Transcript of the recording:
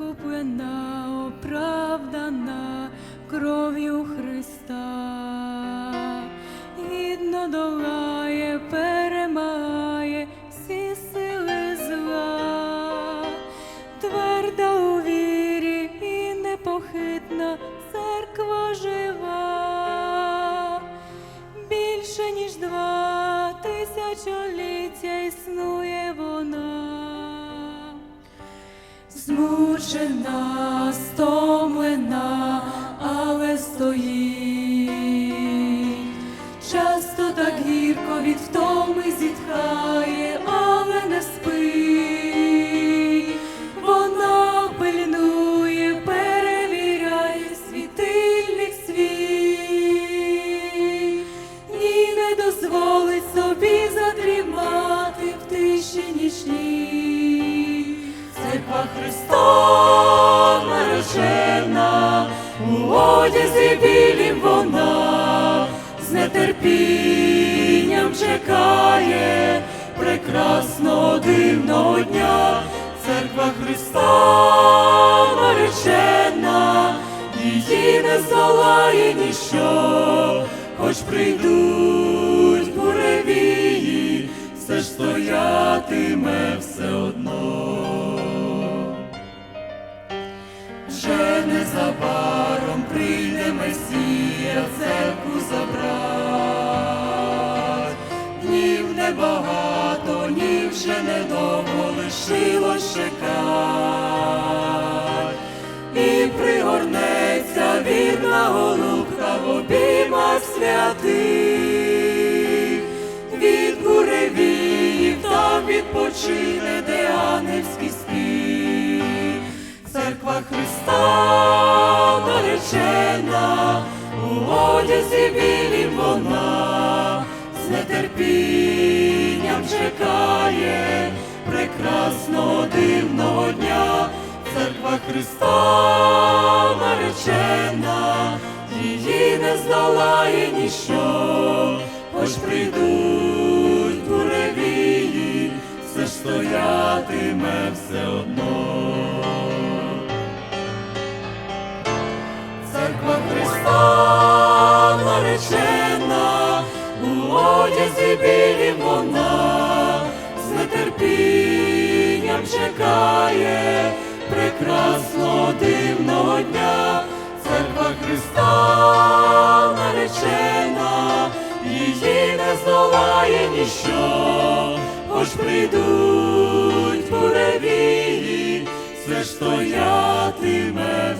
стомлена, оправдана кров'ю Христа, гідно долає, перемагає всі сили зла, тверда у вірі і непохитна церква жива. Більше ніж два тисячоліття існує вона, змучена, стомлена, але стоїть. Часто так гірко від втоми зітхає, але не спить. Вона пильнує, перевіряє світильник свій. Ні, не дозволить собі задрімати в тиші нічній. Церква Христа наречена, у одязі білім вона з нетерпінням чекає прекрасного дивного дня. Церква Христа наречена, її не здолає ніщо, хоч прийдуть буревії, все ж стоятиме все одно. Недовго лишилось чекать. І пригорнеться вірна голубка в обіймах святих. Від буревіїв там відпочине, де спів. Церква Христа наречена, у одязі білім вона з нетерпінням чекає прекрасного дивного дня. Церква Христа наречена, її не здолає ніщо, хоч прийдуть буревії, все ж стоятиме все одно. Церква Христа наречена, у одязі білім вона чекає прекрасного дивного дня. Церква Христа наречена, її не здолає ніщо, хоч прийдуть буревії, все ж стоятиме